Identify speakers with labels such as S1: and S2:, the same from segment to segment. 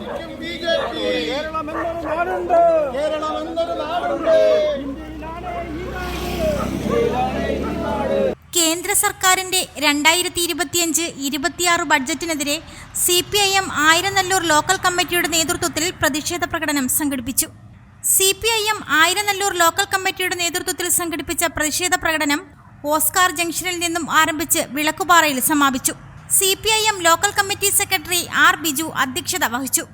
S1: ഭരിക്കും B J P
S2: Keralam എന്നൊരു നാടുണ്ട്.
S1: കേരളം എന്നൊരു നാടുണ്ട്
S3: കേന്ദ്ര സർക്കാരിന്റെ രണ്ടായിരത്തി ഇരുപത്തിയഞ്ച് ഇരുപത്തിയാറ് ബഡ്ജറ്റിനെതിരെ C P I M Ayiranallur local കമ്മിറ്റിയുടെ നേതൃത്വത്തിൽ പ്രതിഷേധ പ്രകടനം സംഘടിപ്പിച്ചു. C P I M Ayiranallur local കമ്മിറ്റിയുടെ നേതൃത്വത്തിൽ സംഘടിപ്പിച്ച പ്രതിഷേധ പ്രകടനം ഓസ്കാർ ജംഗ്ഷനിൽ നിന്നും ആരംഭിച്ച് വിളക്കുപാറയിൽ സമാപിച്ചു. C P I M local committee secretary R Biju അധ്യക്ഷത വഹിച്ചു.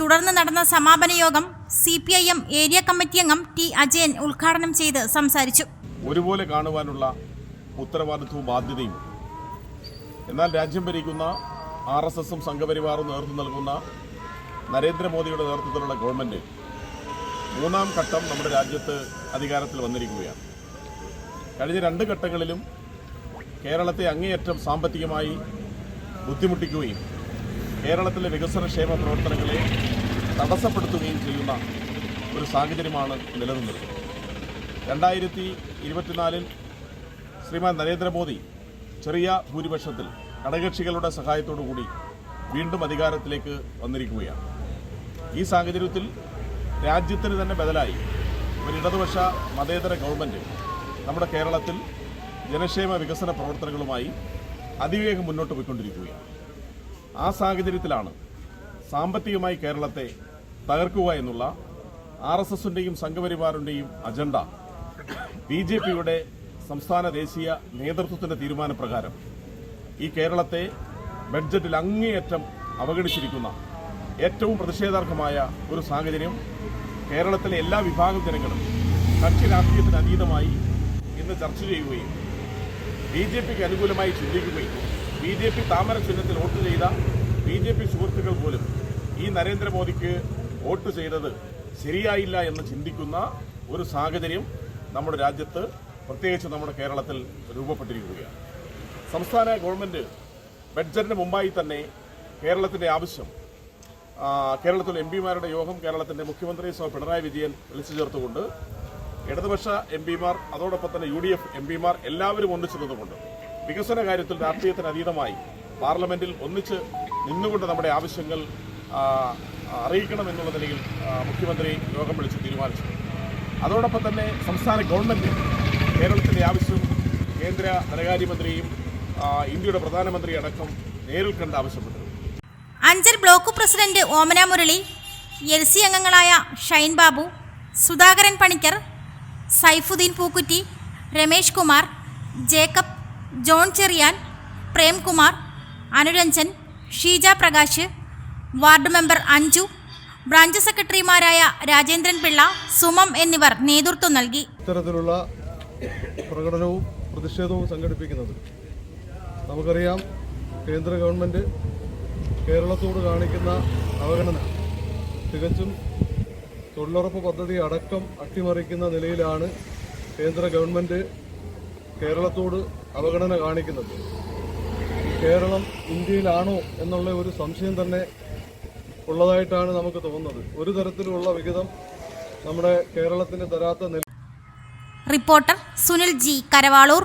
S3: തുടർന്ന് നടന്ന സമാപന യോഗം C P I M area committee അംഗം ടി അജയൻ ഉദ്ഘാടനം ചെയ്ത് സംസാരിച്ചു.
S4: ഒരുപോലെ കാണുവാനുള്ള ഉത്തരവാദിത്വവും ബാധ്യതയും എന്നാൽ രാജ്യം ഭരിക്കുന്ന ആർ എസ് എസും സംഘപരിവാറും നേതൃത്വം നൽകുന്ന നരേന്ദ്രമോദിയുടെ നേതൃത്വത്തിലുള്ള ഗവൺമെന്റ് മൂന്നാം ഘട്ടം നമ്മുടെ രാജ്യത്ത് അധികാരത്തിൽ വന്നിരിക്കുകയാണ്. കഴിഞ്ഞ രണ്ട് ഘട്ടങ്ങളിലും കേരളത്തെ അങ്ങേയറ്റം സാമ്പത്തികമായി ബുദ്ധിമുട്ടിക്കുകയും കേരളത്തിലെ വികസനക്ഷേമ പ്രവർത്തനങ്ങളെ തടസ്സപ്പെടുത്തുകയും ചെയ്യുന്ന ഒരു സാഹചര്യമാണ് നിലനിന്നത് രണ്ടായിരത്തി ഇരുപത്തിനാലിൽ ശ്രീമാൻ നരേന്ദ്രമോദി ചെറിയ ഭൂരിപക്ഷത്തിൽ ഘടകകക്ഷികളുടെ സഹായത്തോടുകൂടി വീണ്ടും അധികാരത്തിലേക്ക് വന്നിരിക്കുകയാണ്. ഈ സാഹചര്യത്തിൽ രാജ്യത്തിന് തന്നെ ബദലായി ഒരു ഇടതുപക്ഷ മതേതര ഗവൺമെന്റ് നമ്മുടെ കേരളത്തിൽ ജനക്ഷേമ വികസന പ്രവർത്തനങ്ങളുമായി അതിവേഗം മുന്നോട്ട് പോയിക്കൊണ്ടിരിക്കുകയാണ്. ആ സാഹചര്യത്തിലാണ് സാമ്പത്തികമായി കേരളത്തെ തകർക്കുക എന്നുള്ള ആർ എസ് എസിന്റെയും സംഘപരിവാറിന്റെയും അജണ്ട ബി ജെ പിയുടെ സംസ്ഥാന ദേശീയ നേതൃത്വത്തിന്റെ തീരുമാനപ്രകാരം ഈ കേരളത്തെ ബഡ്ജറ്റിൽ അങ്ങേയറ്റം അവഗണിച്ചിരിക്കുന്ന ഏറ്റവും പ്രതിഷേധാർഹമായ ഒരു സാഹചര്യം കേരളത്തിലെ എല്ലാ വിഭാഗം ജനങ്ങളും കക്ഷി രാഷ്ട്രീയത്തിന് അതീതമായി ഇന്ന് ചർച്ച ചെയ്യുകയും ബി ജെ പിക്ക് അനുകൂലമായി ചിന്തിക്കുകയും ബി ജെ പി താമര ചിഹ്നത്തിൽ വോട്ട് ചെയ്ത ബി ജെ പി സുഹൃത്തുക്കൾ പോലും ഈ നരേന്ദ്രമോദിക്ക് വോട്ട് ചെയ്തത് ശരിയായില്ല എന്ന് ചിന്തിക്കുന്ന ഒരു സാഹചര്യം നമ്മുടെ രാജ്യത്ത് പ്രത്യേകിച്ച് നമ്മുടെ കേരളത്തിൽ രൂപപ്പെട്ടിരിക്കുകയാണ്. സംസ്ഥാന ഗവൺമെന്റ് ബഡ്ജറ്റിന് മുമ്പായി തന്നെ കേരളത്തിന്റെ ആവശ്യം കേരളത്തിലെ എം പിമാരുടെ യോഗം കേരളത്തിന്റെ മുഖ്യമന്ത്രി സോ പിണറായി വിജയൻ വിളിച്ചു ചേർത്തുകൊണ്ട് ഇടതുപക്ഷ എം പിമാർ അതോടൊപ്പം തന്നെ യു ഡി എഫ് എം പിമാർ എല്ലാവരും ഒന്നിച്ചു നിന്നുകൊണ്ട് വികസന കാര്യത്തിൽ രാഷ്ട്രീയത്തിന് അതീതമായി പാർലമെന്റിൽ ഒന്നിച്ച് നിന്നുകൊണ്ട് നമ്മുടെ ആവശ്യങ്ങൾ അറിയിക്കണമെന്നുള്ള നിലയിൽ മുഖ്യമന്ത്രി യോഗം വിളിച്ച് തീരുമാനിച്ചു. അതോടൊപ്പം തന്നെ സംസ്ഥാന ഗവൺമെന്റ് കേരളത്തിന്റെ ആവശ്യം കേന്ദ്ര ധനകാര്യമന്ത്രിയും ഇന്ത്യയുടെ പ്രധാനമന്ത്രി അടക്കം നേരിൽ കണ്ട് ആവശ്യപ്പെട്ടു.
S3: Anchal block president Omana Murali L C അംഗങ്ങളായ Shine Babu Sudhakaran Panicker Saifuddin Pookkutty Ramesh Kumar Jacob John Cherian Premkumar Anuranjan Sheeja Prakash ward member Anju branch സെക്രട്ടറിമാരായ രാജേന്ദ്രൻ പിള്ള സുമം എന്നിവർ നേതൃത്വം നൽകി.
S5: ഇത്തരത്തിലുള്ള പ്രകടനവും പ്രതിഷേധവും സംഘടിപ്പിക്കുന്നത് നമുക്കറിയാം കേന്ദ്ര ഗവൺമെന്റ് കേരളത്തോട് കാണിക്കുന്ന അവഗണന തികച്ചും തൊഴിലുറപ്പ് പദ്ധതി അടക്കം അട്ടിമറിക്കുന്ന നിലയിലാണ് കേന്ദ്ര ഗവൺമെന്റ് കേരളത്തോട് അവഗണന കാണിക്കുന്നത്. കേരളം ഇന്ത്യയിലാണോ എന്നുള്ള ഒരു സംശയം തന്നെ ഉള്ളതായിട്ടാണ് നമുക്ക് തോന്നുന്നത്. ഒരു തരത്തിലുള്ള വിഹിതം നമ്മുടെ കേരളത്തിന് തരാത്ത നില
S3: റിപ്പോർട്ടർ സുനിൽ ജി കരവാളൂർ.